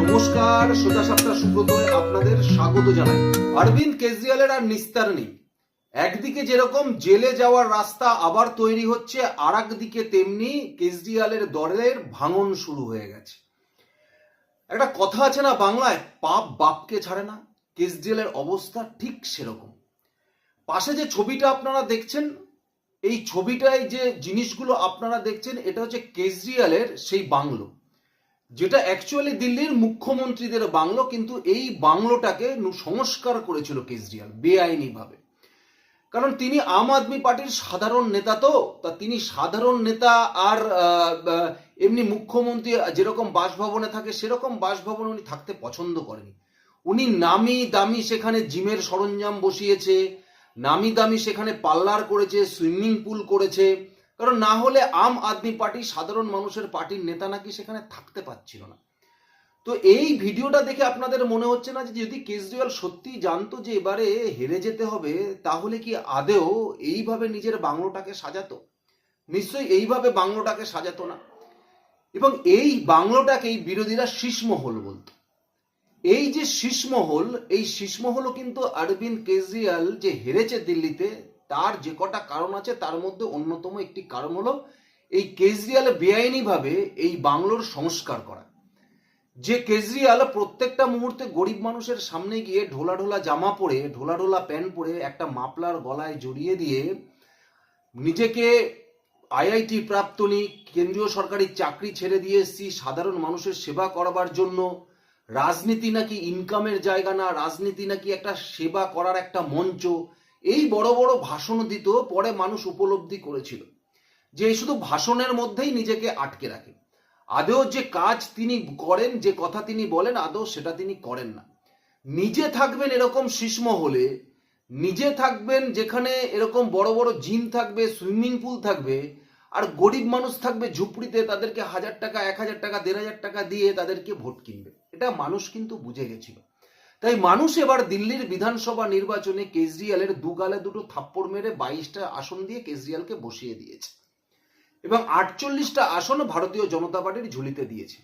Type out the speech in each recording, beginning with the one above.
নমস্কার, সোজা সাপটা সুব্রতয় আপনাদের স্বাগত জানাই। অরবিন্দ কেজরিওয়ালের আর নিস্তার নেই। একদিকে যেরকম জেলে যাওয়ার রাস্তা আবার তৈরি হচ্ছে আর দিকে তেমনি কেজরিওয়ালের দলের ভাঙন শুরু হয়ে গেছে। একটা কথা আছে না বাংলায়, পাপ বাপকে ছাড়ে না, কেজরিওয়ালের অবস্থা ঠিক সেরকম। পাশে যে ছবিটা আপনারা দেখছেন, এই ছবিটায় যে জিনিসগুলো আপনারা দেখছেন, এটা হচ্ছে কেজরিওয়ালের সেই বাংলো। যেটা অ্যাকচুয়ালি দিল্লির মুখ্যমন্ত্রীদের বাংলো, কিন্তু এই বাংলোটাকে সংস্কার করেছিল কেজরিওয়াল, বেআইনিভাবে। কারণ তিনি আম আদমি পার্টির সাধারণ নেতা তো, তা তিনি সাধারণ নেতা আর এমনি মুখ্যমন্ত্রী যেরকম বাসভবনে থাকে, সেরকম বাসভবনে উনি থাকতে পছন্দ করেনি। উনি নামি দামি সেখানে জিমের সরঞ্জাম বসিয়েছে, নামি দামি সেখানে পার্লার করেছে, সুইমিং পুল করেছে কারণ না হলে আম আদমি পার্টি, সাধারণ মানুষের পার্টির নেতা নাকি সেখানে থাকতে পারছিল না। তো এই ভিডিওটা দেখে আপনাদের মনে হচ্ছে না যে যদি কেজরিওয়াল সত্যি জানতো যে এবারে হেরে যেতে হবে, তাহলে কি আদেও এইভাবে নিজের বাংলোটাকে সাজাতো? নিশ্চয়ই এইভাবে বাংলোটাকে সাজাতো না। এবং এই বাংলোটাকেই বিরোধীরা শীষমহল বলতো। এই যে শীষমহল এই শীষমহলও কিন্তু অরবিন্দ কেজরিওয়াল যে হেরেছে দিল্লিতে তার যে কটা কারণ আছে, তার মধ্যে অন্যতম একটি কারণ হলো এই কেজরিওয়াল বেআইনিভাবে এই বাংলোর সংস্কার করা। যে কেজরিওয়াল প্রত্যেকটা মুহূর্তে গরিব মানুষের সামনে গিয়ে ঢোলা ঢোলা জামা পরে, ঢোলা ঢোলা প্যান্ট পরে একটা মাপলার গলায় জড়িয়ে দিয়ে নিজেকে আইআইটি প্রাপ্তনি কেন্দ্রীয় সরকারি চাকরি ছেড়ে দিয়ে এসছি, সাধারণ মানুষের সেবা করবার জন্য, রাজনীতি নাকি ইনকামের জায়গা না, রাজনীতি নাকি একটা সেবা করার একটা মঞ্চ এই বড় বড় ভাষণ দিত, পরে মানুষ উপলব্ধি করেছিল যে শুধু ভাষণের মধ্যেই নিজেকে আটকে রাখে। আদৌ যে কাজ তিনি করেন, যে কথা তিনি বলেন, আদৌ সেটা তিনি করেন না। নিজে থাকবেন এরকম শিশ্ম হলে, নিজে থাকবেন যেখানে এরকম বড় বড় জিম থাকবে, সুইমিং পুল থাকবে, আর গরিব মানুষ থাকবে ঝুপড়িতে, তাদেরকে হাজার টাকা, এক হাজার টাকা, দেড় হাজার টাকা দিয়ে তাদেরকে ভোট কিনবে। এটা মানুষ কিন্তু বুঝে গেছিল। তাই মানুষ এবার দিল্লির বিধানসভা নির্বাচনে কেজরিওয়ালের দুগালে দুটো থাপ্পড় মেরে বাইশটা আসন দিয়ে কেজরিওয়ালকে বসিয়ে দিয়েছে। এবং আটচল্লিশটা আসন ভারতীয় জনতা পার্টির ঝুলিতে দিয়েছে।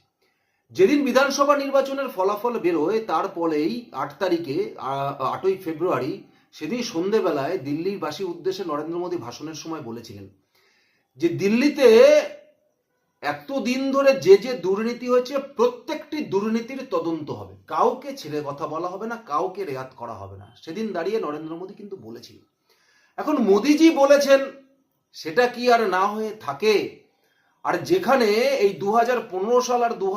যেদিন বিধানসভা নির্বাচনের ফলাফল বেরোয় তারপরেই আট তারিখে আটই ফেব্রুয়ারি, সেদিন সন্ধেবেলায় দিল্লির বাসী উদ্দেশ্যে নরেন্দ্র মোদী ভাষণের সময় বলেছিলেন যে দিল্লিতে এতদিন ধরে যে যে দুর্নীতি হয়েছে, প্রত্যেকটি দুর্নীতির তদন্ত হবে। কাউকে ছেড়ে কথা বলা হবে না, কাউকে রেয়াত করা হবে না। সেদিন দাঁড়িয়ে নরেন্দ্র মোদী কিন্তু বলেছিলেন এখন মোদীজি বলেছেন, সেটা কি আর না হয়ে থাকে? আর যেখানে এই দু হাজার পনেরো সাল আর দু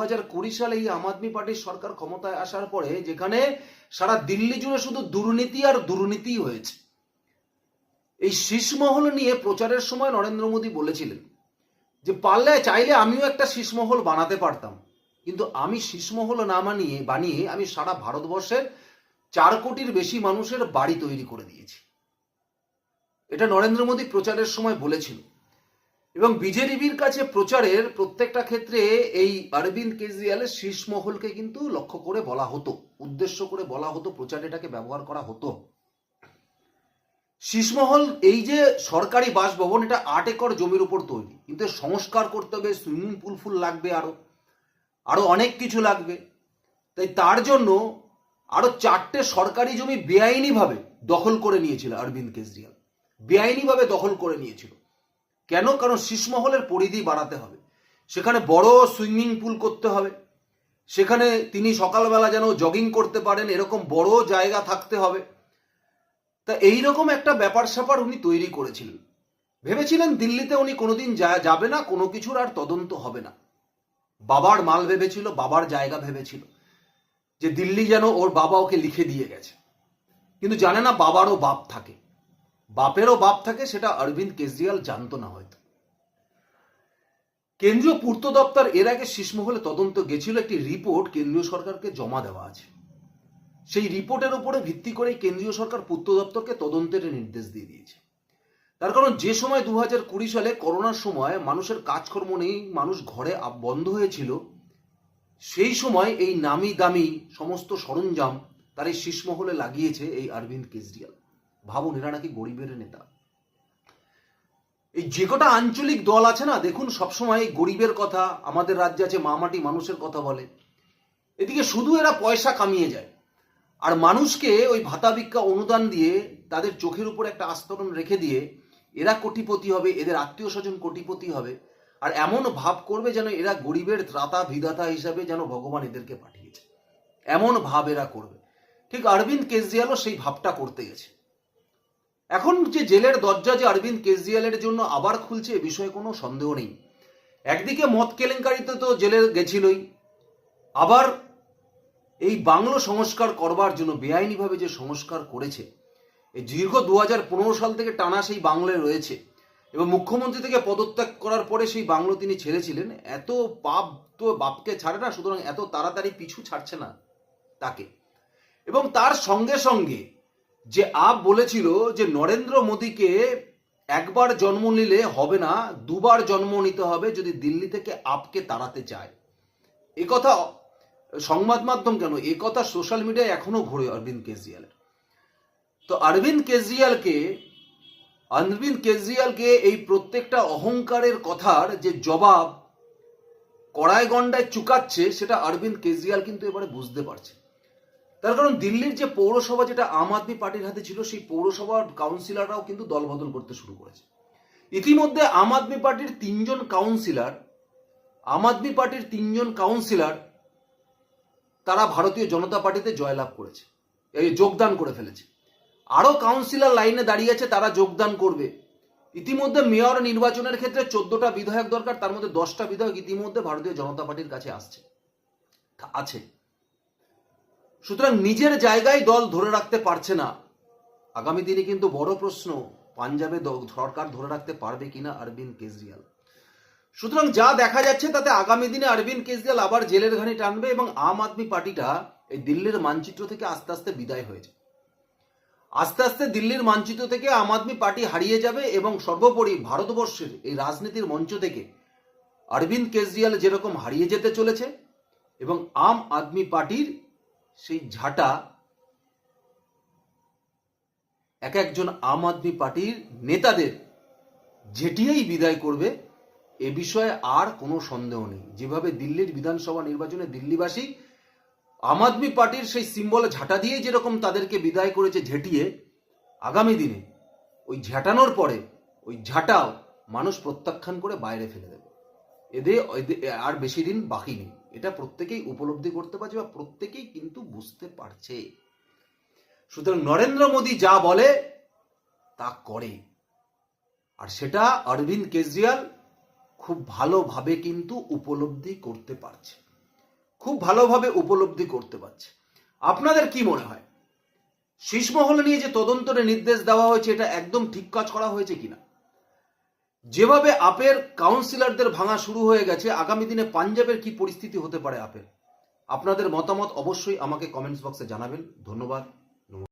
সালে এই আম আদমি পার্টির সরকার ক্ষমতায় আসার পরে, যেখানে সারা দিল্লি জুড়ে শুধু দুর্নীতি আর দুর্নীতি হয়েছে, এই শীষমহল নিয়ে প্রচারের সময় নরেন্দ্র মোদী বলেছিলেন যে পারলে চাইলে আমিও একটা শীষমহল বানাতে পারতাম। কিন্তু আমি শীষমহল না মানিয়ে, বানিয়ে আমি সারা ভারতবর্ষের চার কোটির বেশি মানুষের বাড়ি তৈরি করে দিয়েছি। এটা নরেন্দ্র মোদী প্রচারের সময় বলেছিল। এবং বিজেপির কাছে প্রচারের প্রত্যেকটা ক্ষেত্রে এই অরবিন্দ কেজরিওয়ালের শীষমহলকে কিন্তু লক্ষ্য করে বলা হতো, উদ্দেশ্য করে বলা হতো, প্রচারে এটাকে ব্যবহার করা হতো। শীষমহল, এই যে সরকারি বাসভবন, এটা আট একর জমির উপর তৈরি। কিন্তু সংস্কার করতে হবে, সুইমিং পুল ফুল লাগবে আরও। আরও অনেক কিছু লাগবে। তাই তার জন্য আরও চারটে সরকারি জমি বেআইনিভাবে দখল করে নিয়েছিল অরবিন্দ কেজরিওয়াল। বেআইনিভাবে দখল করে নিয়েছিল। কেন? কারণ শীষমহলের পরিধি বাড়াতে হবে। সেখানে বড় সুইমিং পুল করতে হবে। সেখানে তিনি সকালবেলা যেন জগিং করতে পারেন, এরকম বড় জায়গা থাকতে হবে। তা এইরকম একটা ব্যাপার স্যাপার উনি তৈরি করেছিলেন। ভেবেছিলেন দিল্লিতে উনি কোনোদিন যাবে না, কোনো কিছুর আর তদন্ত হবে না। বাবার মাল ভেবেছিল, বাবার জায়গা ভেবেছিল, যে দিল্লি যেন ওর বাবা ওকে লিখে দিয়ে গেছে। কিন্তু জানে না বাবারও বাপ থাকে। বাপেরও বাপ থাকে সেটা অরবিন্দ কেজরিওয়াল জানতো না হয়তো। কেন্দ্রীয় পূর্ত দপ্তর এর আগে শীষমহলে তদন্ত গেছিল, একটি রিপোর্ট কেন্দ্রীয় সরকারকে জমা দেওয়া আছে। সেই রিপোর্টের উপরে ভিত্তি করে কেন্দ্রীয় সরকার পূর্ত দপ্তরকে তদন্তের নির্দেশ দিয়ে দিয়েছে। তার কারণ, যে সময় দু হাজার কুড়ি সালে করোনার সময় মানুষের কাজকর্ম নেই, মানুষ ঘরে বন্ধ হয়েছিল, সেই সময় এই নামি দামি সমস্ত সরঞ্জাম তার এই শীষমহলে লাগিয়েছে এই অরবিন্দ কেজরিওয়াল। ভাবুন, এরা নাকি গরিবের নেতা। এই যে কটা আঞ্চলিক দল আছে না, দেখুন, সবসময় এই গরিবের কথা, আমাদের রাজ্যে আছে মামাটি মানুষের কথা বলে। এদিকে শুধু এরা পয়সা কামিয়ে যায়। আর মানুষকে ওই ভাতা ভিক্ষা অনুদান দিয়ে তাদের চোখের উপর একটা আস্তরণ রেখে দিয়ে এরা কোটিপতি হবে, এদের আত্মীয় স্বজন কোটিপতি হবে, আর এমন ভাব করবে যেন এরা গরিবের ত্রাতা বিধাতা হিসাবে যেন ভগবান এদেরকে পাঠিয়েছে। এমন ভাব এরা করবে। ঠিক অরবিন্দ কেজরিওয়ালও সেই ভাবটা করতে গেছে। এখন যে জেলের দরজা যে অরবিন্দ কেজরিওয়ালের জন্য আবার খুলছে এ বিষয়ে কোনো সন্দেহ নেই। একদিকে মদ কেলেঙ্কারিতে তো জেলে গেছিলই, আবার এই বাংলো সংস্কার করবার জন্য বেআইনিভাবে যে সংস্কার করেছে, এই দীর্ঘ দু হাজার পনেরো সাল থেকে টানা সেই বাংলায় রয়েছে। এবং মুখ্যমন্ত্রী থেকে পদত্যাগ করার পরে সেই বাংলো তিনি ছেড়েছিলেন, এত পাপ তো বাপকে ছাড়ে না, সুতরাং এত তাড়াতাড়ি পিছু ছাড়ছে না তাকে। এবং তার সঙ্গে সঙ্গে যে আপ বলেছিল যে নরেন্দ্র মোদীকে একবার জন্ম নিলে হবে না, দুবার জন্ম নিতে হবে যদি দিল্লি থেকে আপকে তাড়াতে চায় কথা সংবাদ মাধ্যম কেন? এ কথা সোশ্যাল মিডিয়ায় এখনও ঘুরে অরবিন্দ কেজরিওয়ালের। তো অরবিন্দ কেজরিওয়ালকে অরবিন্দ কেজরিওয়ালকে এই প্রত্যেকটা অহংকারের কথার যে জবাব কড়াই গন্ডায় চুকাচ্ছে, সেটা অরবিন্দ কেজরিওয়াল কিন্তু এবারে বুঝতে পারছে। তার কারণ দিল্লির যে পৌরসভা, যেটা আম আদমি পার্টির হাতে ছিল, সেই পৌরসভার কাউন্সিলররাও কিন্তু দলবদল করতে শুরু করেছে। ইতিমধ্যে আম আদমি পার্টির তিনজন কাউন্সিলর আম আদমি পার্টির তিনজন কাউন্সিলর তারা ভারতীয় জনতা পার্টিতে জয়লাভ করেছে, এই যোগদান করে ফেলেছে। আরও কাউন্সিলর লাইনে দাঁড়িয়ে আছে, তারা যোগদান করবে। ইতিমধ্যে মেয়র নির্বাচনের ক্ষেত্রে চোদ্দটা বিধায়ক দরকার, তার মধ্যে দশটা বিধায়ক ইতিমধ্যে ভারতীয় জনতা পার্টির কাছে আসছে। আছে। সুতরাং নিজের জায়গায় দল ধরে রাখতে পারছে না। আগামী দিনে কিন্তু বড় প্রশ্ন, পাঞ্জাবে সরকার ধরে রাখতে পারবে কিনা, অরবিন্দ কেজরিওয়াল। সুতরাং যা দেখা যাচ্ছে তাতে আগামী দিনে অরবিন্দ কেজরিওয়াল আবার জেলের ঘানি টানবে এবং আম আদমি পার্টিটা এই দিল্লির মানচিত্র থেকে আস্তে আস্তে বিদায় হয়েছে আস্তে আস্তে দিল্লির মানচিত্র থেকে আম আদমি পার্টি হারিয়ে যাবে এবং সর্বোপরি ভারতবর্ষের এই রাজনীতির মঞ্চ থেকে অরবিন্দ কেজরিওয়াল যেরকম হারিয়ে যেতে চলেছে এবং আম আদমি পার্টির সেই ঝাঁটা এক একজন আম আদমি পার্টির নেতাদের ঝেঁটিয়েই বিদায় করবে এ বিষয়ে আর কোনো সন্দেহ নেই। যেভাবে দিল্লির বিধানসভা নির্বাচনে দিল্লিবাসী আম আদমি পার্টির সেই সিম্বলে ঝাঁটা দিয়ে যেরকম তাদেরকে বিদায় করেছে ঝেঁটিয়ে, আগামী দিনে ওই ঝাঁটানোর পরে ওই ঝাঁটাও মানুষ প্রত্যাখ্যান করে বাইরে ফেলে দেবে। এদের আর বেশি দিন বাকি নেই। এটা প্রত্যেকেই উপলব্ধি করতে পারছে বা প্রত্যেকেই কিন্তু বুঝতে পারছে। সুতরাং নরেন্দ্র মোদী যা বলে, তা করে। আর সেটা অরবিন্দ কেজরিওয়াল খুব ভালোভাবে কিন্তু উপলব্ধি করতে পারছে। খুব ভালোভাবে উপলব্ধি করতে পারছে। আপনাদের কি মনে হয়? শীষমহল নিয়ে যে তদন্তের নির্দেশ দেওয়া হয়েছে, এটা একদম ঠিক কাজ করা হয়েছে কিনা? যেভাবে আপের কাউন্সিলরদের ভাঙা শুরু হয়ে গেছে, আগামী দিনে পাঞ্জাবের কি পরিস্থিতি হতে পারে আপের? আপনাদের মতামত অবশ্যই আমাকে কমেন্টস বক্সে জানাবেন। ধন্যবাদ।